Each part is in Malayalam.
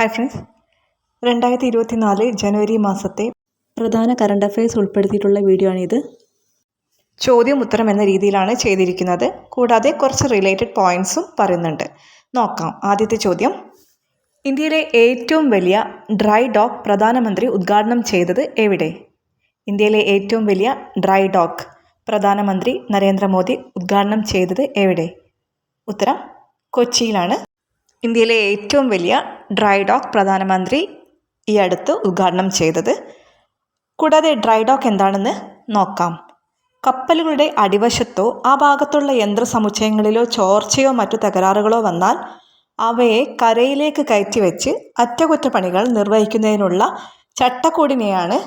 ഹായ് ഫ്രണ്ട്സ് രണ്ടായിരത്തി ഇരുപത്തി നാല് ജനുവരി മാസത്തെ പ്രധാന കറണ്ട് അഫയേഴ്സ് ഉൾപ്പെടുത്തിയിട്ടുള്ള വീഡിയോ ആണിത്. ചോദ്യം ഉത്തരം എന്ന രീതിയിലാണ് ചെയ്തിരിക്കുന്നത്. കൂടാതെ കുറച്ച് റിലേറ്റഡ് പോയിന്റ്സും പറയുന്നുണ്ട്. നോക്കാം. ആദ്യത്തെ ചോദ്യം. ഇന്ത്യയിലെ ഏറ്റവും വലിയ ഡ്രൈ ഡോക്ക് പ്രധാനമന്ത്രി ഉദ്ഘാടനം ചെയ്തത് എവിടെ? ഇന്ത്യയിലെ ഏറ്റവും വലിയ ഡ്രൈ ഡോക്ക് പ്രധാനമന്ത്രി നരേന്ദ്രമോദി ഉദ്ഘാടനം ചെയ്തത് എവിടെ? ഉത്തരം കൊച്ചിയിലാണ്. ഇന്ത്യയിലെ ഏറ്റവും വലിയ ഡ്രൈ ഡോക്ക് പ്രധാനമന്ത്രി ഈ അടുത്ത് ഉദ്ഘാടനം ചെയ്തത്. കൂടാതെ ഡ്രൈ ഡോക്ക് എന്താണെന്ന് നോക്കാം. കപ്പലുകളുടെ അടിവശത്തോ ആ ഭാഗത്തുള്ള യന്ത്രസമുച്ചയങ്ങളിലോ ചോർച്ചയോ മറ്റു തകരാറുകളോ വന്നാൽ അവയെ കരയിലേക്ക് കയറ്റി വെച്ച് അറ്റകുറ്റപ്പണികൾ നിർവഹിക്കുന്നതിനുള്ള ചട്ടക്കൂടിനെയാണ്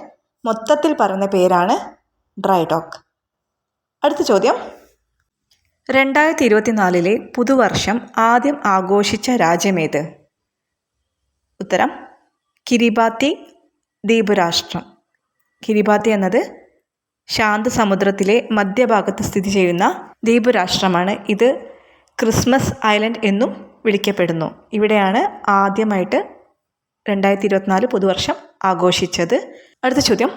മൊത്തത്തിൽ പറയുന്ന പേരാണ് ഡ്രൈ ഡോക്ക്. അടുത്ത ചോദ്യം. രണ്ടായിരത്തി ഇരുപത്തിനാലിലെ പുതുവർഷം ആദ്യം ആഘോഷിച്ച രാജ്യമേത്? ഉത്തരം കിരിബാത്തി ദ്വീപുരാഷ്ട്രം. കിരിബാത്തി എന്നത് ശാന്തസമുദ്രത്തിലെ മധ്യഭാഗത്ത് സ്ഥിതി ചെയ്യുന്ന ദ്വീപുരാഷ്ട്രമാണ്. ഇത് ക്രിസ്മസ് ഐലൻഡ് എന്നും വിളിക്കപ്പെടുന്നു. ഇവിടെയാണ് ആദ്യമായിട്ട് രണ്ടായിരത്തി ഇരുപത്തിനാല് പുതുവർഷം ആഘോഷിച്ചത്. അടുത്ത ചോദ്യം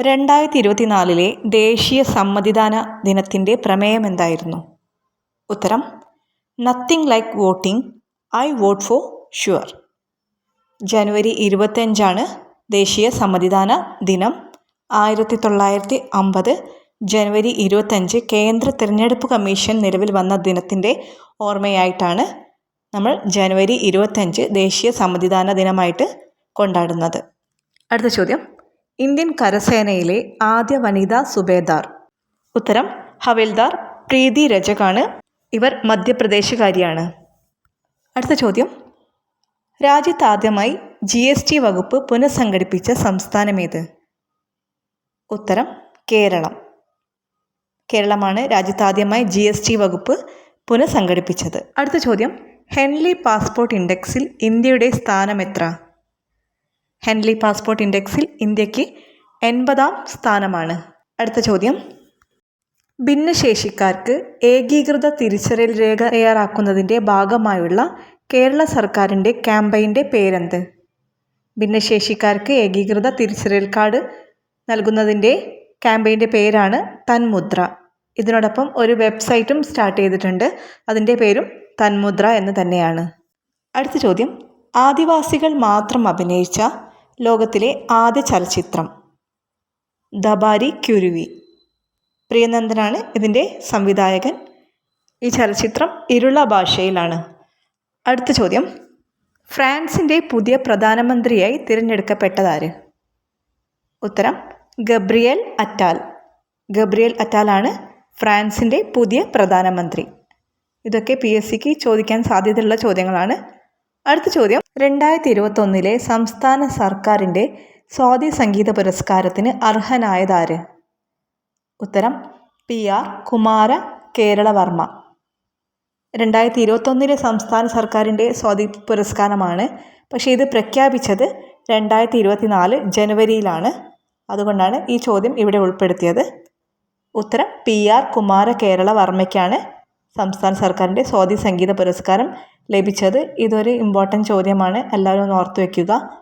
രണ്ടായിരത്തി ഇരുപത്തിനാലിലെ ദേശീയ സമ്മതിദാന ദിനത്തിന്റെ പ്രമേയം എന്തായിരുന്നു? ഉത്തരം nothing like voting I vote for sure ജനുവരി ഇരുപത്തഞ്ചാണ് ദേശീയ സമ്മതിദാന ദിനം. ആയിരത്തി തൊള്ളായിരത്തി അമ്പത് ജനുവരി ഇരുപത്തഞ്ച് കേന്ദ്ര തിരഞ്ഞെടുപ്പ് കമ്മീഷൻ നിലവിൽ വന്ന ദിനത്തിന്റെ ഓർമ്മയായിട്ടാണ് നമ്മൾ ജനുവരി ഇരുപത്തഞ്ച് ദേശീയ സമ്മതിദാന ദിനമായിട്ട് കൊണ്ടാടുന്നത്. അടുത്ത ചോദ്യം ഇന്ത്യൻ കരസേനയിലെ ആദ്യ വനിതാ സുബേദാർ. ഉത്തരം ഹവിൽദാർ പ്രീതി രജകാണ്. ഇവർ മധ്യപ്രദേശുകാരിയാണ്. അടുത്ത ചോദ്യം. രാജ്യത്ത് ആദ്യമായി ജി എസ് ടി വകുപ്പ് പുനഃസംഘടിപ്പിച്ച സംസ്ഥാനമേത് ഉത്തരം കേരളം. കേരളമാണ് രാജ്യത്താദ്യമായി ജി എസ് ടി വകുപ്പ് പുനഃസംഘടിപ്പിച്ചത്. അടുത്ത ചോദ്യം. ഹെൻലി പാസ്പോർട്ട് ഇൻഡെക്സിൽ ഇന്ത്യയുടെ സ്ഥാനം എത്ര? ഹെൻലി പാസ്പോർട്ട് ഇൻഡെക്സിൽ ഇന്ത്യയ്ക്ക് എൺപതാം സ്ഥാനമാണ്. അടുത്ത ചോദ്യം. ഭിന്നശേഷിക്കാർക്ക് ഏകീകൃത തിരിച്ചറിയൽ രേഖ തയ്യാറാക്കുന്നതിന്റെ ഭാഗമായുള്ള കേരള സർക്കാരിന്റെ ക്യാമ്പയിന്റെ പേരെന്ത്? ഭിന്നശേഷിക്കാർക്ക് ഏകീകൃത തിരിച്ചറിയൽ കാർഡ് നൽകുന്നതിന്റെ ക്യാമ്പയിന്റെ പേരാണ് തന്മുദ്ര. ഇതിനോടൊപ്പം ഒരു വെബ്സൈറ്റും സ്റ്റാർട്ട് ചെയ്തിട്ടുണ്ട്. അതിന്റെ പേരും തന്മുദ്ര എന്ന് തന്നെയാണ്. അടുത്ത ചോദ്യം. ആദിവാസികൾ മാത്രം അഭിനയിച്ച ലോകത്തിലെ ആദ്യ ചലച്ചിത്രം. ദബാരി ക്യുരുവി. പ്രിയനന്ദനാണ് ഇതിന്റെ സംവിധായകൻ. ഈ ചലച്ചിത്രം ഇരുള ഭാഷയിലാണ്. അടുത്ത ചോദ്യം. ഫ്രാൻസിന്റെ പുതിയ പ്രധാനമന്ത്രിയായി തിരഞ്ഞെടുക്കപ്പെട്ടതാര്? ഉത്തരം ഗബ്രിയൽ അറ്റാൽ. ഗബ്രിയൽ അറ്റാലാണ് ഫ്രാൻസിന്റെ പുതിയ പ്രധാനമന്ത്രി. ഇതൊക്കെ പി എസ് സിക്ക് ചോദിക്കാൻ സാധ്യതയുള്ള ചോദ്യങ്ങളാണ്. അടുത്ത ചോദ്യം. രണ്ടായിരത്തി ഇരുപത്തൊന്നിലെ സംസ്ഥാന സർക്കാരിന്റെ സ്വാതി സംഗീത പുരസ്കാരത്തിന് അർഹനായതാര്? ഉത്തരം പി ആർ കുമാര കേരളവർമ്മ. രണ്ടായിരത്തി ഇരുപത്തൊന്നിലെ സംസ്ഥാന സർക്കാരിന്റെ സ്വാതി പുരസ്കാരമാണ്. പക്ഷേ ഇത് പ്രഖ്യാപിച്ചത് രണ്ടായിരത്തി ഇരുപത്തി നാല് ജനുവരിയിലാണ്. അതുകൊണ്ടാണ് ഈ ചോദ്യം ഇവിടെ ഉൾപ്പെടുത്തിയത്. ഉത്തരം പി ആർ കുമാര കേരള വർമ്മയ്ക്കാണ് സംസ്ഥാന സർക്കാരിന്റെ സ്വാതി സംഗീത പുരസ്കാരം ലഭിച്ചത്. ഇതൊരു ഇമ്പോർട്ടന്റ് ചോദ്യമാണ്. എല്ലാവരും ഒന്ന് ഓർത്തു വയ്ക്കുക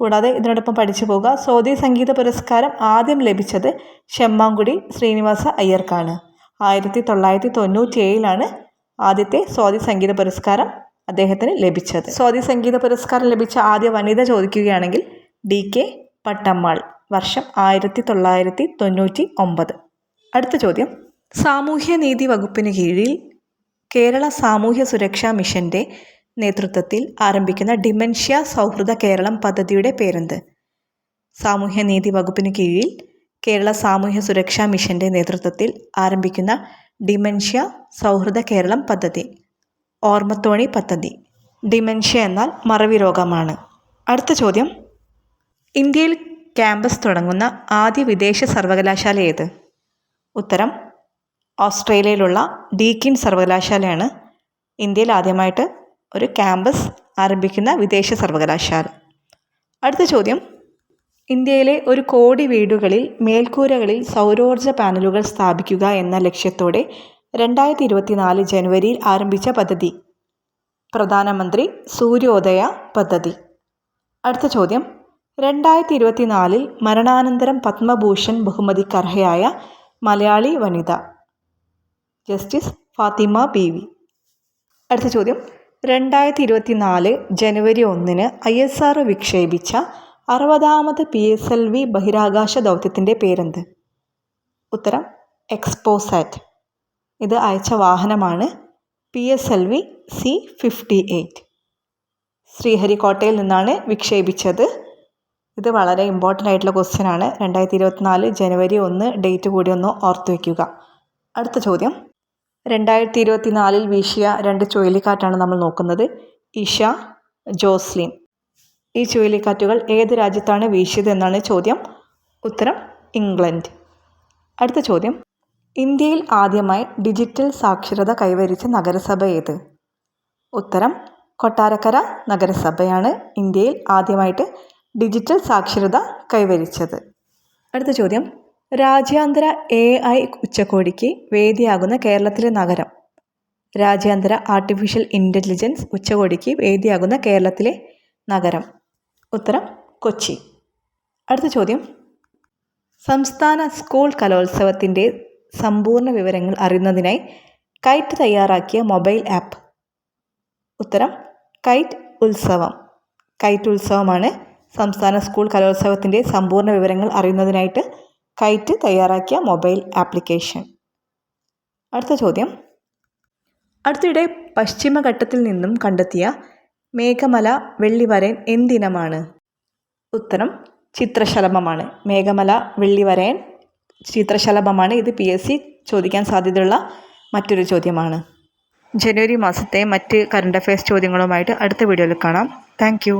കൂടാതെ ഇതിനോടൊപ്പം പഠിച്ചു പോകുക. സ്വാതി സംഗീത പുരസ്കാരം ആദ്യം ലഭിച്ചത് ഷെമ്മാങ്കുടി ശ്രീനിവാസ അയ്യർക്കാണ്. ആയിരത്തി തൊള്ളായിരത്തി തൊണ്ണൂറ്റി ഏഴിലാണ് ആദ്യത്തെ സ്വാതി സംഗീത പുരസ്കാരം അദ്ദേഹത്തിന് ലഭിച്ചത്. സ്വാതി സംഗീത പുരസ്കാരം ലഭിച്ച ആദ്യ വനിത ചോദിക്കുകയാണെങ്കിൽ ഡി കെ പട്ടമ്മാൾ വർഷം ആയിരത്തി തൊള്ളായിരത്തി തൊണ്ണൂറ്റി ഒമ്പത് അടുത്ത ചോദ്യം. സാമൂഹ്യനീതി വകുപ്പിന് കീഴിൽ കേരള സാമൂഹ്യ സുരക്ഷാ മിഷന്റെ നേതൃത്വത്തിൽ ആരംഭിക്കുന്ന ഡിമെൻഷ്യ സൗഹൃദ കേരളം പദ്ധതിയുടെ പേരെന്ത്? സാമൂഹ്യനീതി വകുപ്പിന് കീഴിൽ കേരള സാമൂഹ്യ സുരക്ഷാ മിഷന്റെ നേതൃത്വത്തിൽ ആരംഭിക്കുന്ന ഡിമെൻഷ്യ സൗഹൃദ കേരളം പദ്ധതി. ഓർമ്മത്തോണി പദ്ധതി. ഡിമെൻഷ്യ എന്നാൽ മറവി രോഗമാണ്. അടുത്ത ചോദ്യം. ഇന്ത്യയിൽ ക്യാമ്പസ് തുടങ്ങുന്ന ആദ്യ വിദേശ സർവകലാശാല ഏത്? ഉത്തരം. ഓസ്ട്രേലിയയിലുള്ള ഡീക്കിൻ സർവകലാശാലയാണ്. ഇന്ത്യയിൽ ആദ്യമായിട്ട് ഒരു ക്യാമ്പസ് ആരംഭിക്കുന്ന വിദേശ സർവകലാശാല. അടുത്ത ചോദ്യം. ഇന്ത്യയിലെ ഒരു കോടി വീടുകളിൽ മേൽക്കൂരകളിൽ സൗരോർജ പാനലുകൾ സ്ഥാപിക്കുക എന്ന ലക്ഷ്യത്തോടെ രണ്ടായിരത്തി ഇരുപത്തിനാല് ജനുവരിയിൽ ആരംഭിച്ച പദ്ധതി. പ്രധാനമന്ത്രി സൂര്യോദയ പദ്ധതി. അടുത്ത ചോദ്യം. രണ്ടായിരത്തി ഇരുപത്തി നാലിൽ മരണാനന്തരം പത്മഭൂഷൺ ബഹുമതിക്കർഹയായ മലയാളി വനിത ജസ്റ്റിസ് ഫാത്തിമ ബി വി അടുത്ത ചോദ്യം. രണ്ടായിരത്തി ഇരുപത്തി നാല് ജനുവരി ഒന്നിന് ഐ എസ് ആർ വിക്ഷേപിച്ച അറുപതാമത് പി എസ് എൽ വി ബഹിരാകാശ ദൗത്യത്തിന്റെ പേരെന്ത്? ഉത്തരം എക്സ്പോസാറ്റ്. ഇത് അയച്ച വാഹനമാണ് P S L V C fifty eight. ശ്രീഹരിക്കോട്ടയിൽ നിന്നാണ് വിക്ഷേപിച്ചത്. ഇത് വളരെ ഇമ്പോർട്ടന്റ് ആയിട്ടുള്ള ക്വസ്റ്റ്യൻ ആണ്. രണ്ടായിരത്തി ഇരുപത്തിനാല് ജനുവരി ഒന്ന് ഡേറ്റ് കൂടി ഒന്ന് ഓർത്ത് വയ്ക്കുക അടുത്ത ചോദ്യം. രണ്ടായിരത്തി ഇരുപത്തി നാലിൽ വീശിയ രണ്ട് ചുഴലിക്കാറ്റാണ് നമ്മൾ നോക്കുന്നത്. Isha Jocelyn. ഈ ചുഴലിക്കാറ്റുകൾ ഏത് രാജ്യത്താണ് വീശിയത് എന്നാണ് ചോദ്യം. ഉത്തരം ഇംഗ്ലണ്ട്. അടുത്ത ചോദ്യം. ഇന്ത്യയിൽ ആദ്യമായി ഡിജിറ്റൽ സാക്ഷരത കൈവരിച്ച നഗരസഭ ഏത്? ഉത്തരം കൊട്ടാരക്കര നഗരസഭയാണ് ഇന്ത്യയിൽ ആദ്യമായിട്ട് ഡിജിറ്റൽ സാക്ഷരത കൈവരിച്ചത്. അടുത്ത ചോദ്യം. രാജ്യാന്തര എ ഐ ഉച്ചകോടിക്ക് വേദിയാകുന്ന കേരളത്തിലെ നഗരം. രാജ്യാന്തര ആർട്ടിഫിഷ്യൽ ഇന്റലിജൻസ് ഉച്ചകോടിക്ക് വേദിയാകുന്ന കേരളത്തിലെ നഗരം. ഉത്തരം കൊച്ചി. അടുത്ത ചോദ്യം. സംസ്ഥാന സ്കൂൾ കലോത്സവത്തിന്റെ സമ്പൂർണ വിവരങ്ങൾ അറിയുന്നതിനായി കൈറ്റ് തയ്യാറാക്കിയ മൊബൈൽ ആപ്പ്. ഉത്തരം കൈറ്റ് ഉത്സവം. കൈറ്റ് ഉത്സവമാണ് സംസ്ഥാന സ്കൂൾ കലോത്സവത്തിന്റെ സമ്പൂർണ വിവരങ്ങൾ അറിയുന്നതിനായിട്ട് കൈറ്റ് തയ്യാറാക്കിയ മൊബൈൽ ആപ്ലിക്കേഷൻ. അടുത്ത ചോദ്യം. അടുത്തിടെ പശ്ചിമഘട്ടത്തിൽ നിന്നും കണ്ടെത്തിയ മേഘമല വെള്ളിവരൻ എന്തിനമാണ്? ഉത്തരം ചിത്രശലഭമാണ്. മേഘമല വെള്ളിവരയൻ ചിത്രശലഭമാണ്. ഇത് പി എസ് സി ചോദിക്കാൻ സാധ്യതയുള്ള മറ്റൊരു ചോദ്യമാണ്. ജനുവരി മാസത്തെ മറ്റ് കറണ്ട് അഫയേഴ്സ് ചോദ്യങ്ങളുമായിട്ട് അടുത്ത വീഡിയോയിൽ കാണാം. താങ്ക്